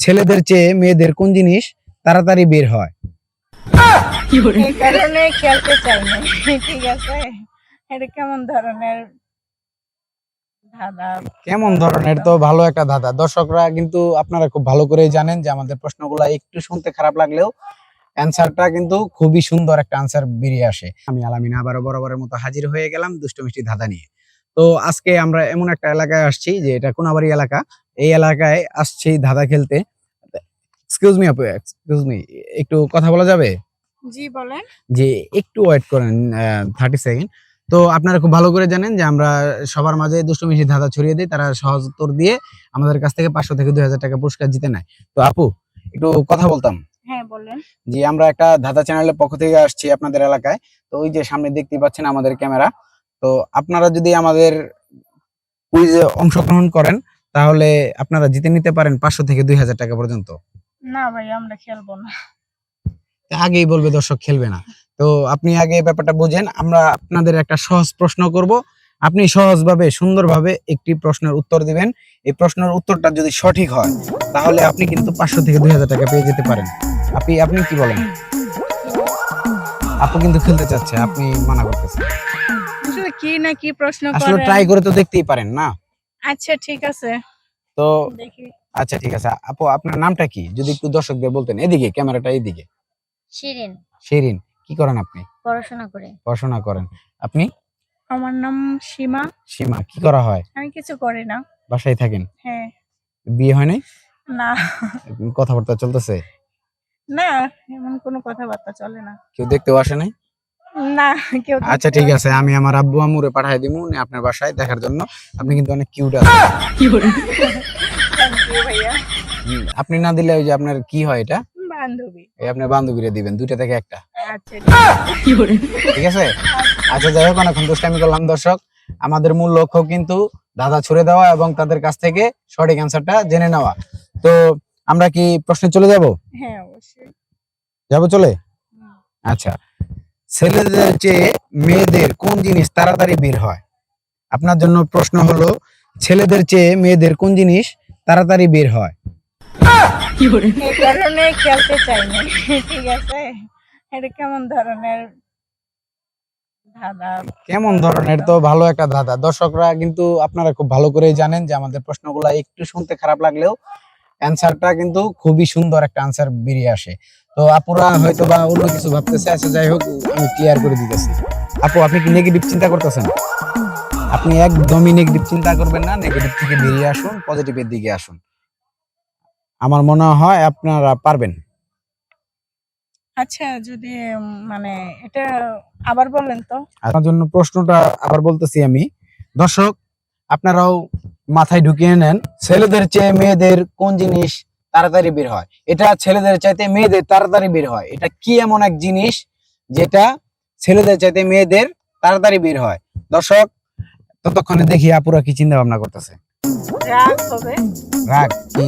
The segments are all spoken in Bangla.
ছেলেদের চেয়ে মেয়েদের কোন জিনিস তাড়াতাড়ি বের হয়? এই কারণে খেলতে চাই না। ঠিক আছে? এটা কেমন ধরনের ধাঁধা? কেমন ধরনের? তো ভালো একটা ধাঁধা। দর্শকরা কিন্তু আপনারা খুব ভালো করেই জানেন যে আমাদের প্রশ্নগুলো একটু শুনতে খারাপ লাগলেও অ্যান্সারটা কিন্তু খুবই সুন্দর একটা অ্যান্সার বেরিয়ে আসে। আমি আলামিনা আবারও বরাবরের মতো হাজির হয়ে গেলাম দুষ্টু মিষ্টি ধাঁধা নিয়ে। তো আজকে আমরা এমন একটা এলাকায় আসছি যে এটা কোনাবাড়ি এলাকা। এই এলাকায় আসছি ধাঁধা খেলতে। এক্সকিউজ মি আপু এক্সকিউজ মি একটু কথা বলা যাবে? জি বলেন। যে একটু ওয়েট করেন থার্টি সেকেন্ড তো আপনারা খুব ভালো করে জানেন যে আমরা সবার মাঝে দুষ্টু মিষ্টি ধাঁধা ছড়িয়ে দিই তারা সহজ উত্তর দিয়ে আমাদের কাছ থেকে পাঁচশো থেকে দুই হাজার টাকা পুরস্কার জিতে নেয়। তো আপু একটু কথা বলতাম? হ্যাঁ বলেন। যে আমরা একটা ধাঁধা চ্যানেলের পক্ষ থেকে আসছি আপনাদের এলাকায়। তো ওই যে সামনে দেখতে পাচ্ছেন আমাদের ক্যামেরা। তো আপনারা যদি আমাদের কুইজে অংশগ্রহণ করেন তাহলে আপনারা জিতে নিতে পারেন পাঁচশো থেকে দুই হাজার টাকা পর্যন্ত। না ভাই আমরা খেলব না। আগেই বলবে দর্শক খেলবে না। তো আপনি আগে ব্যাপারটা বুঝেন আমরা আপনাদের একটা সহজ প্রশ্ন করব। আপনি সহজভাবে সুন্দরভাবে একটি প্রশ্নের উত্তর দিবেন। এই প্রশ্নের উত্তরটা যদি সঠিক হয় তাহলে আপনি কিন্তু পাঁচশো থেকে দুই হাজার টাকা পেয়ে যেতে পারেন। আপনি আপনি কি বলেন? আপু কিন্তু খেলতে চাচ্ছে আপনি মানা করতেছেন। আসলে কি না কি প্রশ্ন আসলে ট্রাই করে তো দেখতেই পারেন না? আচ্ছা ঠিক আছে। তো দেখি। আচ্ছা ঠিক আছে। আপু আপনার নামটা কি? যদি একটু দর্শকদের বলতেন এদিকে ক্যামেরাটা এইদিকে। শিরিন। শিরিন কি করেন আপনি? পড়াশোনা করে। পড়াশোনা করেন। আপনি? আমার নাম সীমা। সীমা কি করা হয়? আমি কিছু করি না। বাসায় থাকেন? হ্যাঁ। বিয়ে হয় নাই? না। কথাবার্তা চলতেছে? না এমন কোনো কথাবার্তা চলে না। কেউ দেখতেও আসে নাই? না কেউ আচ্ছা ঠিক আছে আমি আমার আব্বু আম্মুরে পাঠাই দিব উনি আপনার বাসায় দেখার জন্য। আপনি কিন্তু অনেক কিউট আছেন। আপনি না দিলে ওই যে আপনার কি হয় এটা? বান্ধবী। এই আপনার বান্ধবীরে দিবেন দুইটা থেকে একটা। আচ্ছা ঠিক আছে। আচ্ছা যাই হোক অনেকক্ষণ দুষ্টামি করলাম দর্শক। আমাদের মূল লক্ষ্য কিন্তু দাদা ছুড়ে দেওয়া এবং তাদের কাছ থেকে সঠিক অ্যান্সারটা জেনে নেওয়া। তো আমরা কি প্রশ্নে চলে যাব? হ্যাঁ অবশ্যই। যাব চলে? আচ্ছা ছেলেদের চেয়ে মেয়েদের কোন জিনিস তাড়াতাড়ি বের হয়? আপনার জন্য প্রশ্ন হলো ছেলেদের চেয়ে মেয়েদের কোন জিনিস তাড়াতাড়ি বের হয়? কারণে খেলতে চাই না ঠিক আছে? এটা কেমন ধরনের কেমন ধরনের? তো ভালো একটা ধাঁধা। দর্শকরা কিন্তু আপনারা খুব ভালো করেই জানেন যে আমাদের প্রশ্নগুলো একটু শুনতে খারাপ লাগলেও অ্যান্সারটা কিন্তু খুবই সুন্দর একটা অ্যান্সার বেরিয়ে আসে। তো আপুরা হয়তো বা অন্য কিছু ভাবতেছে আচ্ছা যাই হোক আমি ক্লিয়ার করে দিতেছি। আপু আপনি কি নেগেটিভ চিন্তা করতেছেন? আপনি একদমই নেগেটিভ চিন্তা করবেন না নেগেটিভ থেকে বেরিয়ে আসুন পজিটিভের দিকে আসুন। আমার মনে হয় আপনারা পারবেন। আচ্ছা যদি মানে এটা আবার বলেন তো। আপনার জন্য প্রশ্নটা আবার বলতেছি আমি। দর্শক আপনারাও মাথায় ঢুকিয়ে নেন। ছেলেদের চেয়ে মেয়েদের কোন জিনিস তাড়াতাড়ি বের হয়? এটা ছেলেদের চাইতে মেয়েদের তাড়াতাড়ি বের হয়। এটা কি এমন এক জিনিস যেটা ছেলেদের চাইতে মেয়েদের তাড়াতাড়ি বের হয়? দর্শক ততক্ষণে দেখি আপুরা কি চিন্তা ভাবনা করতেছে। রাগ হবে। রাগ কি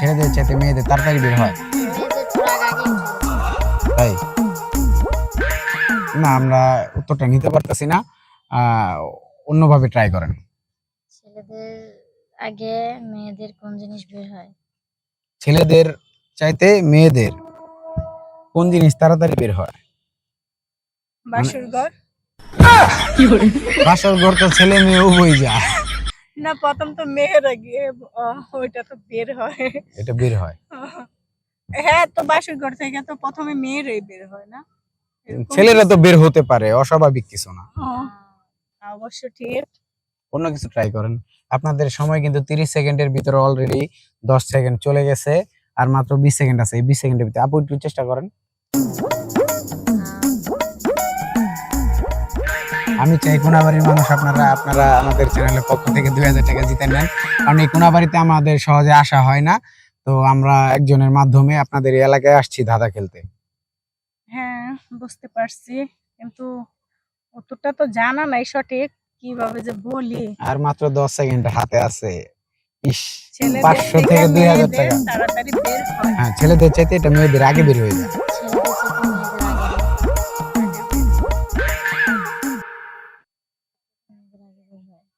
ছেলেদের চাইতে মেয়েদের তাড়াতাড়ি বের হয়। তাই? না আমরা উত্তরটা নিতে পারতেছি না। আহ, অন্যভাবে ট্রাই করেন। ছেলেদের আগে মেয়েদের কোন জিনিস বের হয়? ছেলেদের চাইতে মেয়েদের কোন জিনিস তাড়াতাড়ি বের হয়? বাসুর ঘর। বাসর ঘর তো ছেলে মেয়ে উভয় যায়। না প্রথম তো মেয়েরা গিয়ে আহ, ওইটা তো বের হয়। এটা বের হয়। হ্যাঁ তো বাসুর ঘর থেকে তো প্রথমে মেয়েরাই বের হয় না। ছেলেরা তো বের হতে পারে অস্বাভাবিক কিছু না। অবশ্য ঠিক। অন্য কিছু ট্রাই করেন। আপনাদের সময় কিন্তু তিরিশ সেকেন্ডের ভিতরে অলরেডি দশ সেকেন্ড চলে গেছে, আর মাত্র বিশ সেকেন্ড আছে। এই বিশ সেকেন্ডের ভিতরে আপু একটু চেষ্টা করেন। আমি চাই কোনাবাড়ির মানুষ আপনারা আপনারা আমাদের চ্যানেলের পক্ষ থেকে দুই হাজার টাকা জিতে নেন। কারণ এই কোনাবাড়িতে আমাদের সহজে আসা হয় না। তো আমরা একজনের মাধ্যমে আপনাদের এলাকায় আসছি ধাঁধা খেলতে। হ্যাঁ বুঝতে পারছি। কিন্তু অতটা তো জানা নাই সঠিক। কীভাবে যে বলি? আর মাত্র দশ সেকেন্ড হাতে আছে। ইস থেকে টাকা। তাড়াতাড়ি বের হয়। হ্যাঁ ছেলেদের চাইতে এটা মেয়েদের আগে বের হয়ে যায়।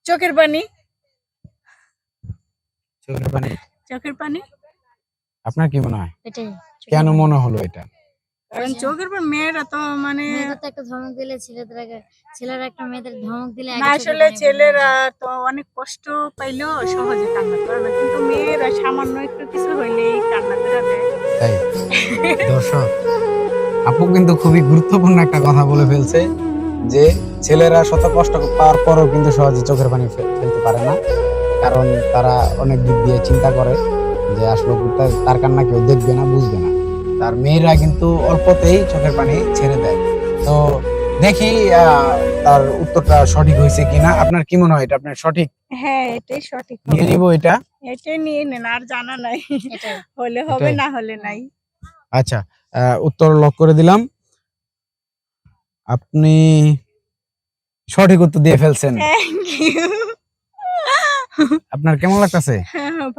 চোখের পানি? চোখের পানি। চোখের পানি? আপনার কি মনে হয়? এটাই। কেন মনে হলো এটা? কারণ চোখের পর মেয়েরা তো মানে একটা ধমক দিলে ছেলেদের ছেলেরা একটা মেয়েদের ধমক দিলে আসলে ছেলেরা তো অনেক কষ্ট পাইলেও সহজে কান্না করে না কিন্তু মেয়েরা সামান্য একটু কিছু হইলেই কান্না করে দেয়। তাই? দর্শক আপু কিন্তু খুবই গুরুত্বপূর্ণ একটা কথা বলে ফেলছে যে ছেলেরা শত কষ্ট পাওয়ার পরও কিন্তু সহজে চোখের পানি ফেলতে পারে না। কারণ তারা অনেক দিক দিয়ে চিন্তা করে যে আসলে তার কান্না কেউ দেখবে না বুঝবে না। তার মেয়েরা কিন্তু অল্পতেই চোখের পানি ছেড়ে দেয়। তো দেখি আহ, তার উত্তরটা সঠিক হয়েছে কিনা। আপনার কি মনে হয় এটা আপনার সঠিক? হ্যাঁ এটাই সঠিক। নিয়ে নিব এটা? এটাই নিয়ে নেন আর জানা নাই। হলে হবে না হলে নাই। আচ্ছা আহ, উত্তর লক করে দিলাম। আপনি সঠিক উত্তর দিয়ে ফেলছেন। আপনার কেমন লাগতেছে? হ্যাঁ